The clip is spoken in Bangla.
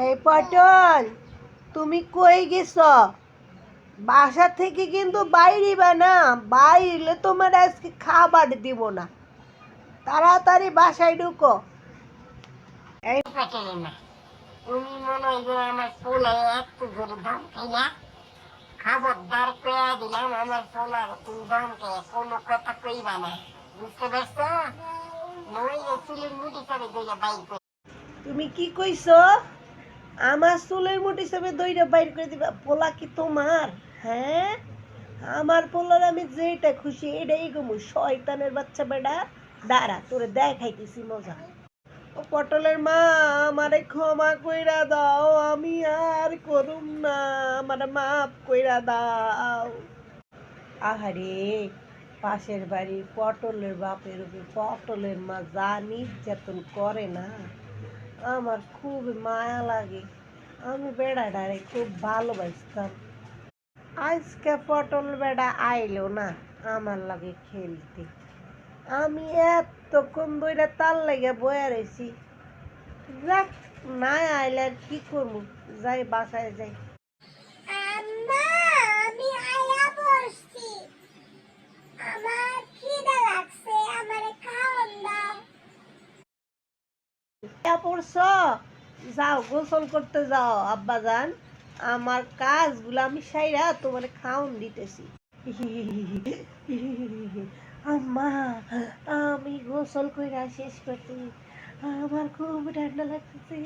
পটল তুমি কই গেছ? বাসা থেকে কিন্তু বাইরিবা না বাইরে তোমার আজকে খাবার দিব না। তাড়াতাড়ি বাসায় ঢুকো। এই পটল না। তুমি মনে হয় আমার পোলা একটু করে দাম খাই খবরদার পেয়া দিলাম আমার পোলার তুমি দাম খাই কোনো কথা কইবা না। বুঝতে পারছ? নয় চুলের মুঠি করে দিয়ে বাইক তুমি কি কইছ? আমার চুলের মুঠি হিসেবে দইটা বাইর করে দিবা, পোলা কি তোমার? হ্যাঁ? আমার পোলার আমি যেটা খুশি এটাই গমু শয়তানের বাচ্চা বেটা, দাঁড়া, তোরে দেখাইতেছি মজা। ও পটলের মা, আমারে ক্ষমা কইরা দাও, আমি আর করুম না, আমার মাফ কইরা দাও। আহারে, পাশের বাড়ির পটলের বাপের উপর পটলের মা যা নির্যাতন করে না, আমার খুব মায়া লাগে। আমি বেড়াটারে খুব ভালোবাসতাম। আজকে পটল বেড়া আইলো না আমার লাগে খেলতে। আমি এতক্ষণ ধরে তার লাগে বয়ে রয়েছি যাক না আইলে আর কি করব? যাই বাসায় যাই। পড়ছ? যাও, গোসল করতে যাও আব্বা যান আমার কাজগুলো আমি সাইরা তোমার খাওন দিতেছি। আম্মা, আমি গোসল কইরা শেষ করতে আমার খুব ঠান্ডা লাগতেছে।